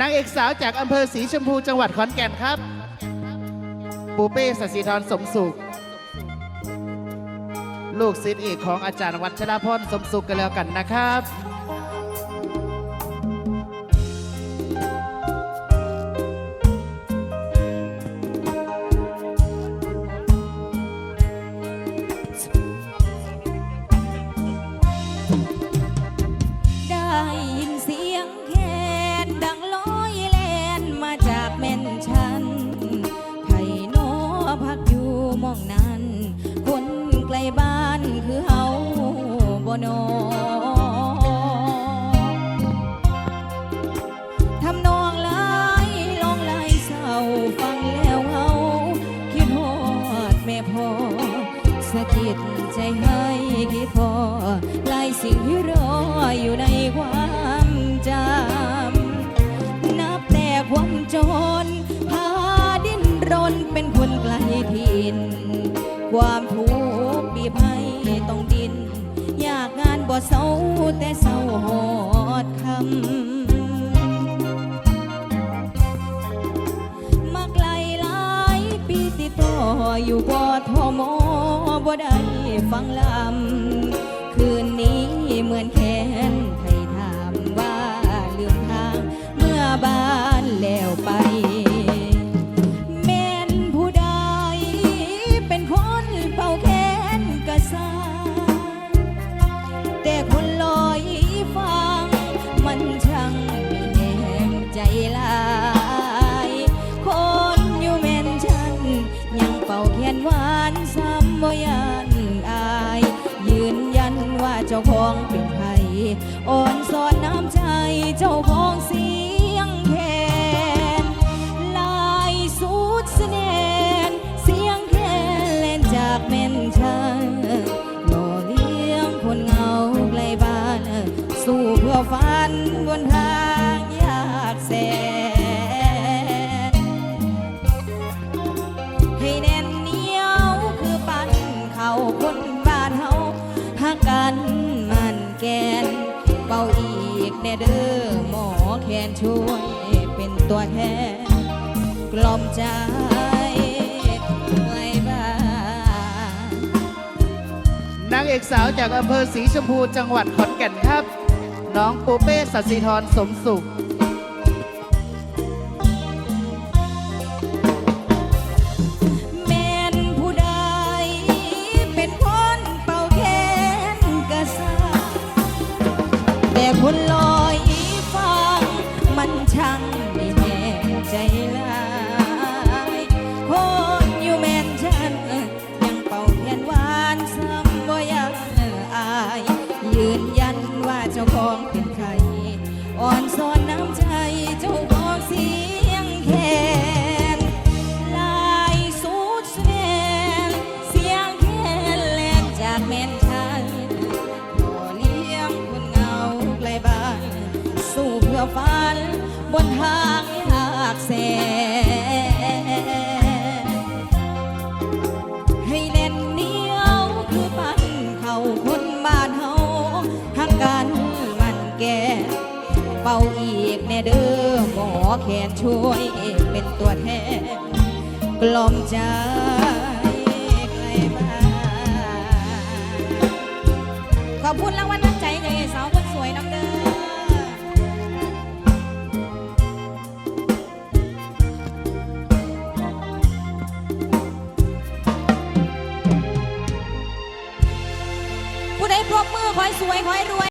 นางเอกสาวจากอำเภอสีชมพูจังหวัดขอนแก่นครับ ปูเป้สศิธรสมสุข ลูกศิษย์เอกของอาจารย์วัชรพรสมสุขกันแล้วกันนะครับ สิ่งที่รออยู่ในความจำ นับแต่ความจน พาดิ้นรนเป็นคนไกลถิ่น ความทุกข์บีบให้ต้องดินอยากงานบ่เศร้าแต่เศร้าหอดคำมาไกลหลายปีติต่ออยู่กทมบ่ได้ฟังลำ คืนนี้เหมือนแขน เจ้าของเป็นใครอ่อนสอนน้ำใจเจ้าของเสียงแคนลายสุดเสน่ห์เสียงแคนเล่นจากแม่นชันหล่อเลี้ยงคนเงาไกลบ้าน สู้เพื่อฝันบนทาง นแกนเป่าอีกแน่เด้อหมอแคนช่วยเป็นตัวแทนกล่อมใจไกลบ้านางเอกสาวจากอำเภอสีชมพูจังหวัดขอนแก่นครับ น้องปูเป้สัสิธรสมสุข นทางยากแสนให้แน่นเหนียวคือปันเขาคนบ้านเฮาหักกันมันแก่เป่าอีกแน่เด้อหมอแขนช่วยเป็นตัวแทนกล่อมใจไกลบ้านขอบคุณรางวัลน้ำใจจากไอ้สาวคนสวยน้ำเด้อ อยสวยคอยรวย